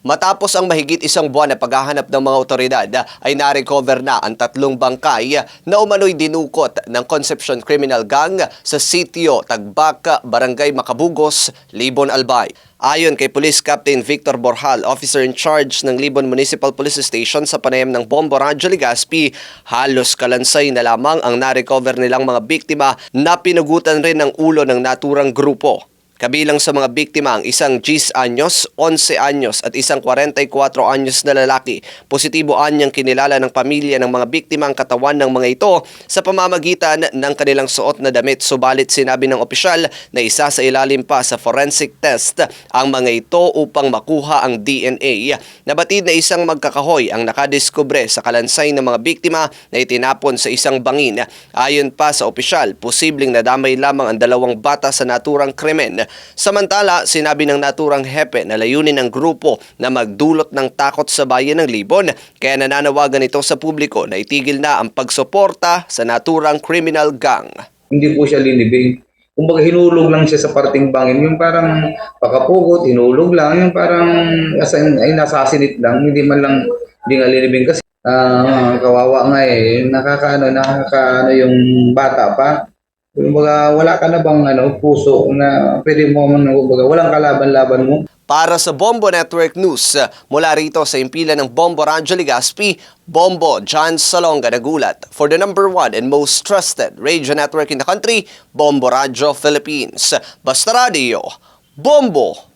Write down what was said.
Matapos ang mahigit isang buwan na paghahanap ng mga otoridad, ay narecover na ang tatlong bangkay na umano'y dinukot ng Concepcion Criminal Gang sa sitio Tagbaka, Barangay Macabugos, Libon, Albay. Ayon kay Police Captain Victor Borjal, officer in charge ng Libon Municipal Police Station sa panayam ng Bombo Radyo Legazpi, halos kalansay na lamang ang narecover nilang mga biktima na pinugutan rin ng ulo ng naturang grupo. Kabilang sa mga biktima ang isang 10 anyos, 11 anyos at isang 44 anyos na lalaki. Positibo anyang kinilala ng pamilya ng mga biktima ang katawan ng mga ito sa pamamagitan ng kanilang suot na damit. Subalit sinabi ng opisyal na isa sa ilalim pa sa forensic test ang mga ito upang makuha ang DNA. Nabatid na isang magkakahoy ang nakadiskubre sa kalansay ng mga biktima na itinapon sa isang bangin. Ayon pa sa opisyal, posibleng nadamay lamang ang dalawang bata sa naturang krimen. Samantala, sinabi ng naturang hepe na layunin ng grupo na magdulot ng takot sa bayan ng Libon kaya nananawagan ito sa publiko na itigil na ang pagsuporta sa naturang criminal gang. hindi po siya linibing. Kumbaga hinulog lang siya sa parting bangin, yung parang pakapugot, hinulog lang, yung parang ay nasasinit lang, hindi man lang hindi nga linibing kasi ah, kawawa nga eh, nakakaano, nakakaano yung bata pa. Kumbaga wala ka na bang ano, puso na pwede mo man, kumbaga, walang kalaban-laban mo. Para sa Bombo Network News, mula rito sa impila ng Bombo Radyo Legazpi, Bombo John Salonga nagulat for the number one and most trusted radio network in the country, Bombo Radyo Philippines. Basta Radio, Bombo